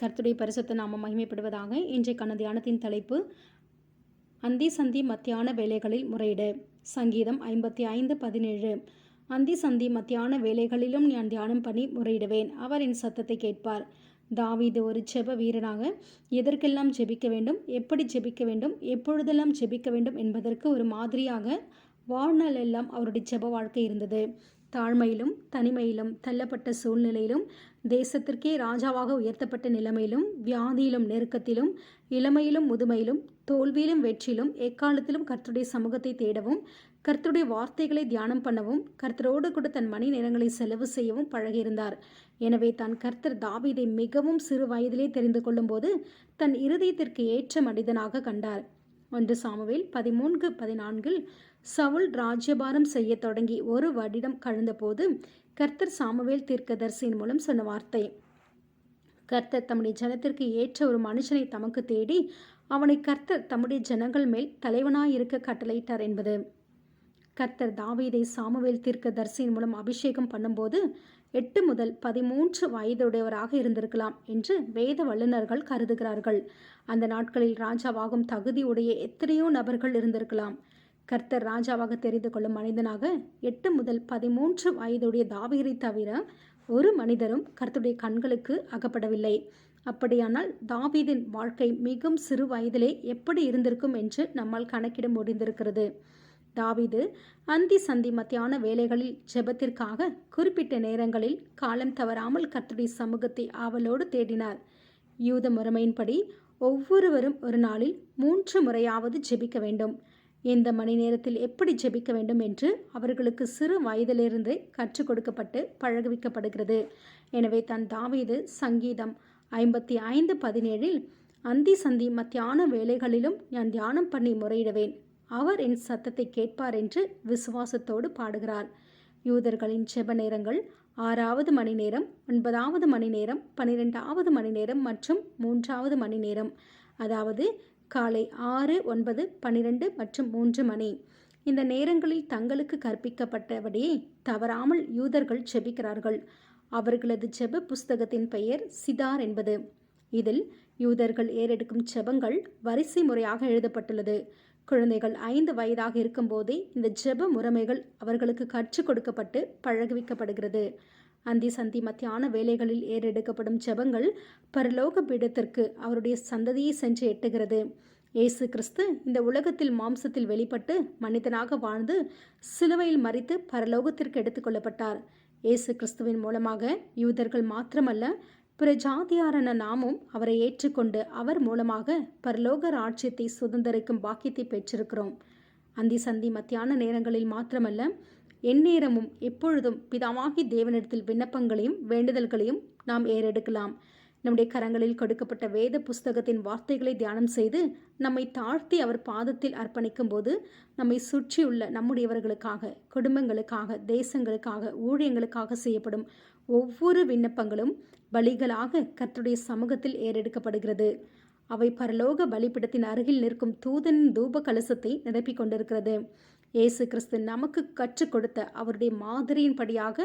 கர்த்துடைய பரிசுத்த நாம மகிமைப்படுவதாக இன்றைக்கான தியானத்தின் தலைப்பு. அந்தி சந்தி மத்தியான வேலைகளில் முறையீடு. சங்கீதம் ஐம்பத்தி ஐந்து பதினேழு. அந்தி சந்தி மத்தியான வேலைகளிலும் நான் தியானம் பண்ணி முறையிடுவேன். அவர் என் சத்தத்தை கேட்பார். தாவீது ஒரு செப வீரனாக எதற்கெல்லாம் ஜெபிக்க வேண்டும் எப்படி ஜெபிக்க வேண்டும் எப்பொழுதெல்லாம் ஜெபிக்க வேண்டும் என்பதற்கு ஒரு மாதிரியாக வாழ்நாள் எல்லாம் அவருடைய செப வாழ்க்கை இருந்தது. தாழ்மையிலும் தனிமையிலும் தள்ளப்பட்ட சூழ்நிலையிலும் தேசத்திற்கே ராஜாவாக உயர்த்தப்பட்ட நிலைமையிலும் வியாதியிலும் நெருக்கத்திலும் இளமையிலும் முதுமையிலும் தோல்வியிலும் வெற்றியிலும் எக்காலத்திலும் கர்த்தருடைய சமூகத்தை தேடவும் கர்த்தருடைய வார்த்தைகளை தியானம் பண்ணவும் கர்த்தரோடு கூட தன் மணி நேரங்களை செலவு செய்யவும் பழகியிருந்தார். எனவே தான் கர்த்தர் தாவீதை மிகவும் சிறு வயதிலே தெரிந்து கொள்ளும்போது தன் இருதயத்திற்கு ஏற்ற மனிதனாக கண்டார். ஒன்று சாமுவேல் பதிமூன்று பதினான்கில் சவுல் ராஜ்யபாரம் செய்ய தொடங்கி ஒரு வருடம் கழிந்தபோது கர்த்தர் சாமுவேல் தீர்க்கதரிசியின் மூலம் சொன்ன வார்த்தை. கர்த்தர் தம்முடைய ஜனத்திற்கு ஏற்ற ஒரு மனுஷனை தமக்கு தேடி அவனை கர்த்தர் தம்முடைய ஜனங்கள் மேல் தலைவனாயிருக்க கட்டளையிட்டார் என்பது. கர்த்தர் தாவீதை சாமுவேல் தீர்க்கதர்சியின் மூலம் அபிஷேகம் பண்ணும்போது எட்டு முதல் பதிமூன்று வயதுடையவராக இருந்திருக்கலாம் என்று வேத வல்லுநர்கள் கருதுகிறார்கள். அந்த நாட்களில் ராஜாவாகும் தகுதியுடைய எத்தனையோ நபர்கள் இருந்திருக்கலாம். கர்த்தர் ராஜாவாக தெரிந்து கொள்ளும் மனிதனாக எட்டு முதல் பதிமூன்று வயதுடைய தாவீரை தவிர ஒரு மனிதரும் கர்த்தருடைய கண்களுக்கு அகப்படவில்லை. அப்படியானால் தாவீதின் வாழ்க்கை மிகவும் சிறு வயதிலே எப்படி இருந்திருக்கும் என்று நம்மால் கணக்கிட முடிந்திருக்கிறது. தாவீது அந்தி சந்தி மத்தியான வேலைகளில் ஜெபத்திற்காக குறிப்பிட்ட நேரங்களில் காலம் தவறாமல் கர்த்தருடைய சமூகத்தை ஆவலோடு தேடினார். யூத முறைமையின்படி ஒவ்வொருவரும் ஒரு நாளில் மூன்று முறையாவது ஜெபிக்க வேண்டும். இந்த மணி நேரத்தில் எப்படி ஜெபிக்க வேண்டும் என்று அவர்களுக்கு சிறு வயதிலிருந்தே கற்றுக் கொடுக்கப்பட்டு பழகுவிக்கப்படுகிறது. எனவே தன் தாவீது சங்கீதம் ஐம்பத்தி ஐந்து பதினேழில் அந்தி சந்தி மத்தியான வேலைகளிலும் நான் தியானம் பண்ணி முறையிடுவேன். அவர் என் சத்தத்தை கேட்பார் என்று விசுவாசத்தோடு பாடுகிறார். யூதர்களின் செப நேரங்கள் ஆறாவது மணி நேரம் ஒன்பதாவது மணி நேரம் பன்னிரெண்டாவது மணி நேரம் மற்றும் மூன்றாவது மணி நேரம். அதாவது காலை ஆறு ஒன்பது பன்னிரெண்டு மற்றும் மூன்று மணி. இந்த நேரங்களில் தங்களுக்கு கற்பிக்கப்பட்டபடியே தவறாமல் யூதர்கள் செபிக்கிறார்கள் அவர்களது ஜெப புஸ்தகத்தின் பெயர் சிதார் என்பது. இதில் யூதர்கள் ஏறெடுக்கும் ஜெபங்கள் வரிசை முறையாக எழுதப்பட்டுள்ளது. குழந்தைகள் ஐந்து வயதாக இருக்கும்போதே இந்த ஜெப முறைமைகள் அவர்களுக்கு கற்றுக் கொடுக்கப்பட்டு பழகுவிக்கப்படுகிறது. அந்தி சந்தி மத்தியான வேலைகளில் ஏறெடுக்கப்படும் ஜெபங்கள் பரலோக பீடத்திற்கு அவருடைய சந்ததியை சென்று எட்டுகிறது. இயேசு கிறிஸ்து இந்த உலகத்தில் மாம்சத்தில் வெளிப்பட்டு மனிதனாக வாழ்ந்து சிலுவையில் மறித்து பரலோகத்திற்கு எடுத்துக்கொள்ளப்பட்டார். இயேசு கிறிஸ்துவின் மூலமாக யூதர்கள் மாத்திரமல்ல பிற ஜாதியாரான நாமும் அவரை ஏற்றுக்கொண்டு அவர் மூலமாக பரலோக ராட்சியத்தை சுதந்திரிக்கும் பாக்கியத்தை பெற்றிருக்கிறோம். அந்தி சந்தி மத்தியான நேரங்களில் மாத்திரமல்ல எந்நேரமும் எப்பொழுதும் பிதாவாகி தேவனிடத்தில் விண்ணப்பங்களையும் வேண்டுதல்களையும் நாம் ஏறெடுக்கலாம். நம்முடைய கரங்களில் கொடுக்கப்பட்ட வேத புஸ்தகத்தின் வார்த்தைகளை தியானம் செய்து நம்மை தாழ்த்தி அவர் பாதத்தில் அர்ப்பணிக்கும் போது நம்மை சுற்றியுள்ள நம்முடையவர்களுக்காக குடும்பங்களுக்காக தேசங்களுக்காக ஊழியங்களுக்காக செய்யப்படும் ஒவ்வொரு விண்ணப்பங்களும் பலிகளாக கர்த்தருடைய சமூகத்தில் ஏறெடுக்கப்படுகிறது. அவை பரலோக பலிப்பிடத்தின் அருகில் நிற்கும் தூதனின் தூப கலசத்தை நிரப்பிக் கொண்டிருக்கிறது இயேசு கிறிஸ்து நமக்கு கற்றுக் கொடுத்த அவருடைய மாதிரியின்படியாக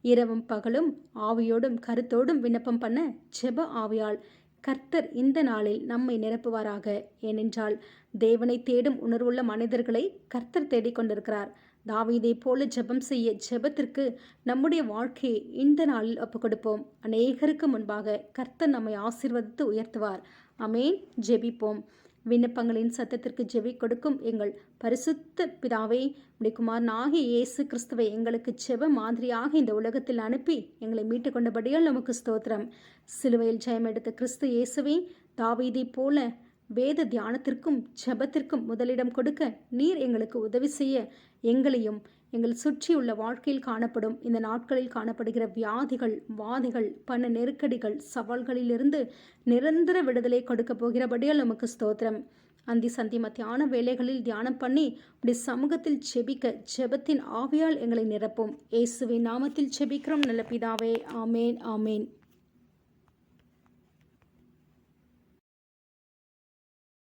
இரவும் பகலும் ஆவியோடும் கருத்தோடும் விண்ணப்பம் பண்ண ஜெப ஆவியால் கர்த்தர் இந்த நாளில் நம்மை நிரப்புவாராக. ஏனென்றால் தேவனை தேடும் உணர்வுள்ள மனிதர்களை கர்த்தர் தேடிக்கொண்டிருக்கிறார் தாவீதை போல ஜெபம் செய்ய ஜெபத்திற்கு நம்முடைய வாழ்க்கையை இந்த நாளில் ஒப்புக் கொடுப்போம். அநேகருக்கு முன்பாக கர்த்தர் நம்மை ஆசிர்வதித்து உயர்த்துவார். அமேன். ஜெபிப்போம். விண்ணப்பங்களின் சத்தத்திற்கு ஜெபி கொடுக்கும் எங்கள் பரிசுத்த பிதாவை முடிக்குமார் நாகி இயேசு கிறிஸ்துவை எங்களுக்கு செவ மாதிரியாக இந்த உலகத்தில் அனுப்பி எங்களை மீட்டு கொண்டபடியால் நமக்கு ஸ்தோத்திரம். சிலுவையில் ஜெயம் எடுத்த கிறிஸ்து இயேசுவை தாவீதை போல வேத தியானத்திற்கும் ஜபத்திற்கும் முதலிடம் கொடுக்க நீர் எங்களுக்கு உதவி செய்ய எங்களையும் எங்கள் சுற்றியுள்ள வாழ்க்கையில் காணப்படும் இந்த நாட்களில் காணப்படுகிற வியாதிகள் வாதிகள் பண நெருக்கடிகள் சவால்களிலிருந்து நிரந்தர விடுதலை கொடுக்க போகிறபடியால் நமக்கு ஸ்தோத்திரம். அந்தி சந்தி மத்தியான வேலைகளில் தியானம் பண்ணி இப்படி சமூகத்தில் செபிக்க ஜெபத்தின் ஆவியால் எங்களை நிரப்பும். இயேசுவின் நாமத்தில் செபிக்கிறோம் நல்ல பிதாவே. ஆமேன் ஆமேன்.